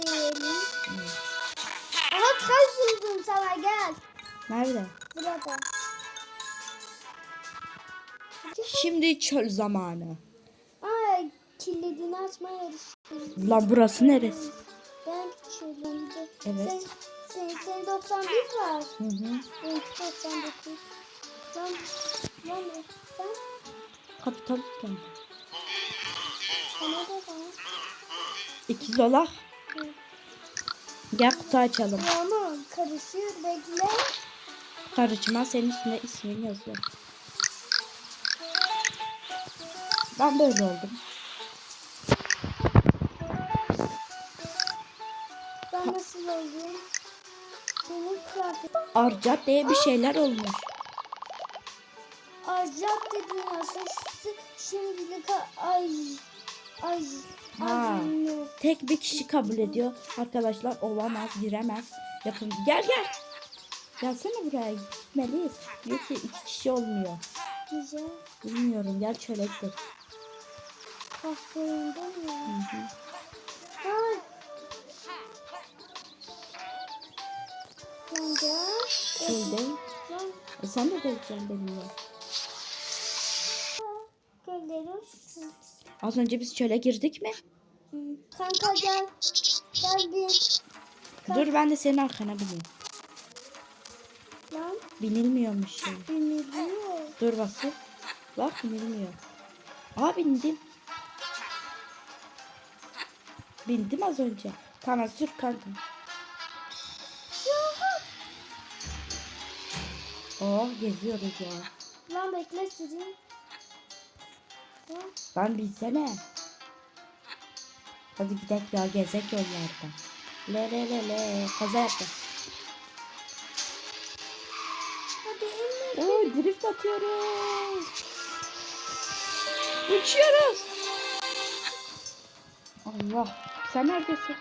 Bekleyelim. Aha kalp buldum sana gel. Nerede? Burada. Şimdi çöl zamanı. Ay kilidini açma yarışı. Lan burası neresi? Ben çözümde. Evet. Sen, sen, senin 91 var. Hı hı. Benimki 99. Lan, lan sen Kapitalistken. bana da bana. İkiz olak. Gel kutu açalım. Tamam karışıyor bekle. Karışma senin üstüne ismin yazıyor. Ben böyle oldum. Ben nasıl oldum? Benim kıyafet. Arcat diye bir şeyler olmuş. Acap dünyası ş- şimdilik ay ay Ha. ay Tek bir kişi kabul ediyor. Arkadaşlar olamaz, giremez. Yapın. Gel gel. Gelsene buraya. Gitmeliyiz. Yok ki iki kişi olmuyor. güzel Bilmiyorum. Gel gidelim. kahverengi Hı mi? hı. Ay. Lan gel. Şöyle. E sen de geleceksin benimle. Az önce biz çöle girdik mi? Kanka gel. Gel bir. Dur ben de senin arkana bineyim. Lan Binilmiyormuş şey. biniliyor. Dur bakayım. Bak binilmiyor. Aa bindim. Bindim az önce. Tamam sür kanka. Oh geziyoruz ya. Lan bekle süreyim. Lan binsene. Hadi gidelim ya gezek yollarda. Le le le le. Kaza inme. Oo drift atıyoruz. Uçuyoruz. Allah. Sen neredesin?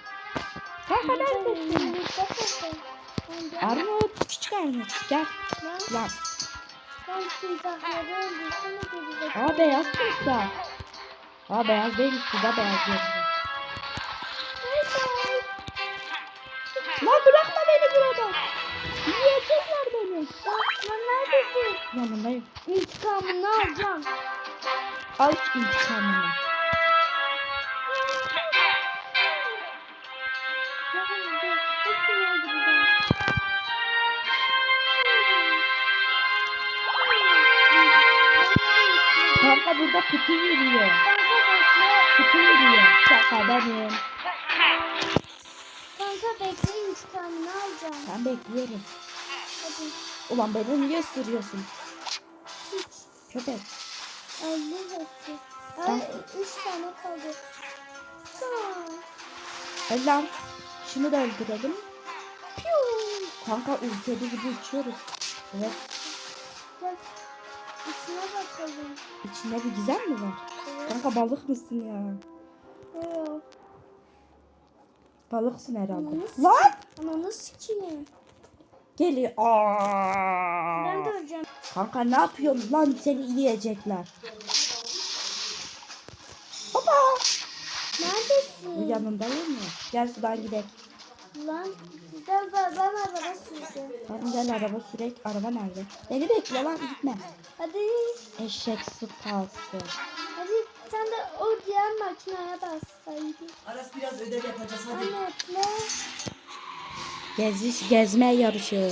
Kanka neredesin? Armut. Küçük Armut. Gel. Lan Lan timsahları öldürsene gelecek. Aa beyaz timsah. Aa beyaz değil. Suda beyaz görünüyor. Lan bırakma beni burada. Yiyecekler beni. Lan, neredesin? Yanındayım. İntikamını alacağım. Al intikamını. Lan dur, hepsini Kanka burada kutu yürüyor. Kutu yürüyor. Şaka benim. Kanka bekle intikamını alacağım. Ben bekliyorum. Hadi. Ulan beni niye sürüyorsun? Hiç. Köpek. Elli hepsi. Ay, üç tane kaldı. Lan. Şunu da öldürelim. Piu. Kanka ülkede gibi uçuyoruz. Evet. İçine bakalım. İçinde bir gizem mi var? Evet. Kanka balık mısın ya? Yok. Balıksın herhalde. Ananı Lan! Ananı sikeyim. Geliyor. Aa! Ben de öleceğim. Kanka ne yapıyorsun lan seni yiyecekler. Baba. Neredesin? yanındayım ya. Gel sudan gidelim. Lan. Gel ben, ben araba süreceğim. Tamam gel araba sürek. Araba nerede? Beni bekle lan gitme. Hadi. Eşek sıpası. Hadi sen de o diğer makineye bassaydın. Aras biraz ödev yapacağız hadi. Anne ne? Geziş, gezme yarışı.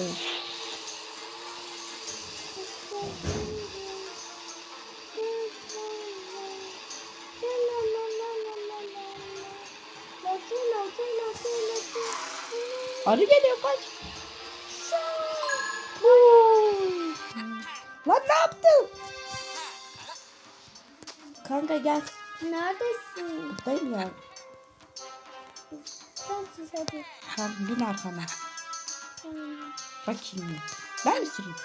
Arı geliyor kaç. Lan ne yaptın? Kanka gel. Neredesin? Buradayım ya. Sensiz hadi. Tamam bin arkama. Tamam. Bakayım. Ben mi süreyim?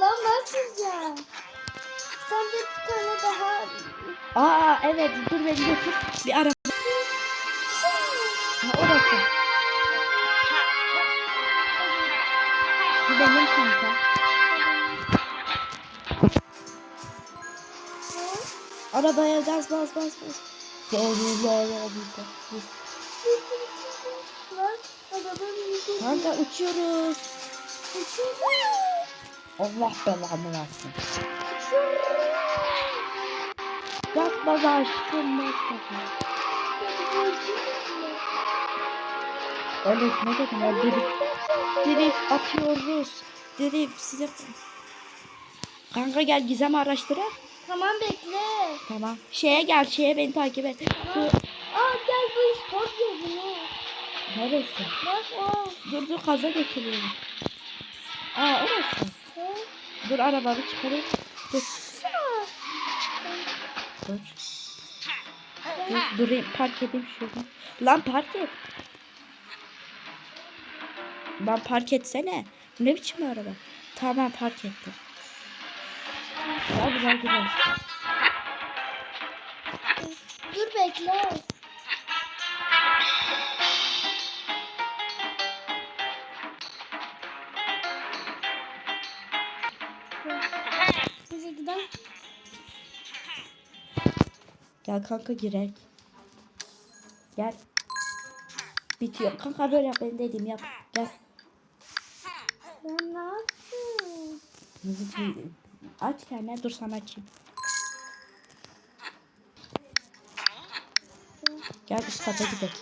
Lan ben süreceğim. Sen de bir tane daha. Aa evet dur beni götür. Bir araba. Arabaya gaz bas bas bas. Doğrular abi. Kanka uçuyoruz. Allah belanı versin. Bas aşkım bas. Öyle ne dedim ya drift. Drift atıyoruz. Drift size. Kanka gel gizem araştırar. Tamam bekle. Tamam. Şeye gel şeye beni takip et. Şu, Aa gel bu spor yerine. neresi? Bak o. Dur dur kaza getiriyorum. Aa orası. He. Dur arabanı çıkarayım. Dur. Dur. Dur durayım park edeyim şurada. Lan park et. Lan park etsene. Bu Ne biçim araba? Tamam park ettim. Ya güzel gidelim. Dur bekle. Bize gidelim. Gel kanka girek. Gel. Bitiyor. Kanka böyle yap ben dediğimi yap. Gel. Ben ne yaptım? Müzik aç kendine dur sana açayım. Gel üst kata gidelim.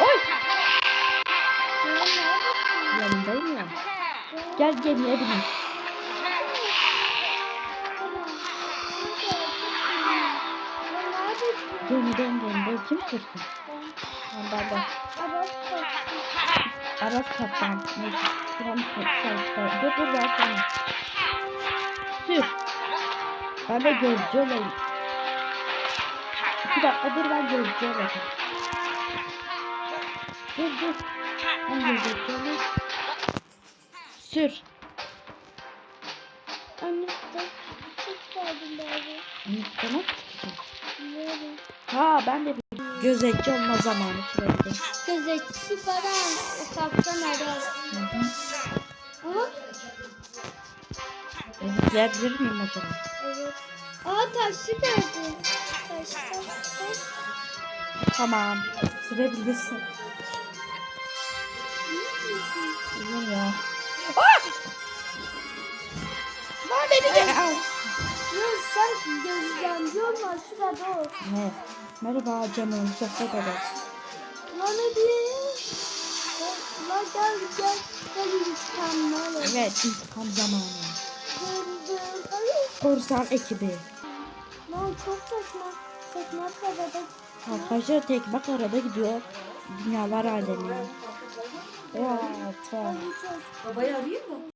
Oy! Ya yaptın? Yanındayım ya. Gel gemiye binin. Gemiden gemiden kim sürsün? Ben ben ben. Aras kaptan. Şuramı kaptan. Dur dur ver sana. Sür. Ben de gözcü olayım. İki dakika dur ben gözcü olayım. Dur dur. Ben gözcü olayım. Sür. Ha ben de gözetçi olma zamanı sürekli. Gözetçi Aras. Hı hı. Aha, Gözetleyebilir miyim acaba? evet. Aa taşı gördüm. Taş, taş, taş. Tamam. Sürebilirsin. Uzun ya. Lan beni de... Ya sen gözlemci olma şurada ol. Ne? Merhaba canım. Sohbet edelim. Lan hadi. Lan gel gel. Gel intikamlar. Evet intikam zamanı. Korsan ekibi. Lan çok saçma. Saçma kadar Arkadaşlar tekmek arada gidiyor. Dünyalar alemi. Evet. Babayı arayayım mı?